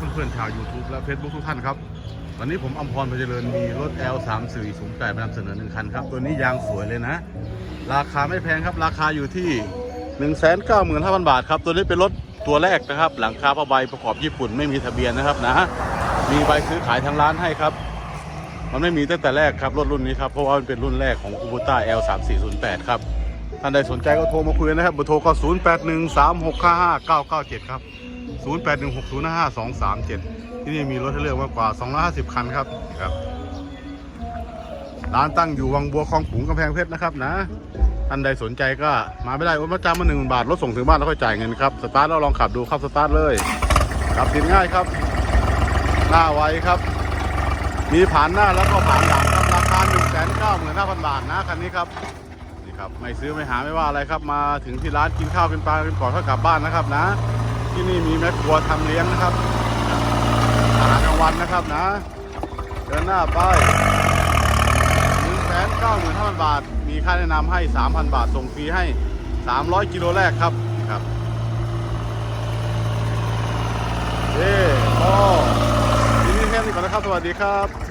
ครับเพื่อนๆชาว YouTube และ Facebook ทุกท่านครับ วันนี้ผมอมพรพเจริญมีรถ L 3 4 0 8มานำเสนอหนึ่งคันครับ ตัวนี้ยางสวยเลยนะ ราคาไม่แพงครับ ราคาอยู่ที่ 1 9 5 0 0 0 บาทครับ ตัวนี้เป็นรถตัวแรกนะครับ หลังคาผ้าใบประกอบญี่ปุ่นไม่มีทะเบียนนะครับนะ มีใบซื้อขายทางร้านให้ครับ มันไม่มีตั้งแต่แรกครับรถรุ่นนี้ครับเพราะว่ามันเป็นรุ่นแรกของคูบูต้า L 3 4 0 8ครับท่านใดสนใจก็โทรมาคุยนนะครับเบอร์โทรก็ 0 8 1 3 6 5 5 9 9 7 ครับ 0 8 1 6 0 5 2 3 7 ที่นี่มีรถให้เลือกมากกว่า 250 คันครับครับ ร้านตั้งอยู่วังบัวคลองขุงกำแพงเพชรนะครับนะท่านใดสนใจก็มาไม่ได้โอนมาจำมาหนึ่งบาทรถส่งถึงบ้านแล้วค่อยจ่ายเงินครับ สตาร์ทแล้วลองขับดูครับสตาร์ทเลยขับติดง่ายครับ หน้าไวครับ มีผ่านหน้าแล้วก็ผ่านหลังครับราคา1 9 5 0 0 0บาทนะคันนี้ครับนี่ครับไม่ซื้อไม่หาไม่ว่าอะไรครับ มาถึงที่ร้านกินข้าวเป็นปลาเป็นก่อนก็กลับบ้านนะครับนะ ที่นี่มีแม่ครัวทำเลี้ยงนะครับ อาหารกลางวันนะครับนะ เดินหน้าไปหนึ่งแสนเก้าหมื่นห้าพันบาท มีค่าแนะนำให้สามพันบาท ส่งฟรีให้สามร้อยกิโลแรกครับครับเย้ก็ทีนี้แค่นี้ก่อนนะครับ สวัสดีครับ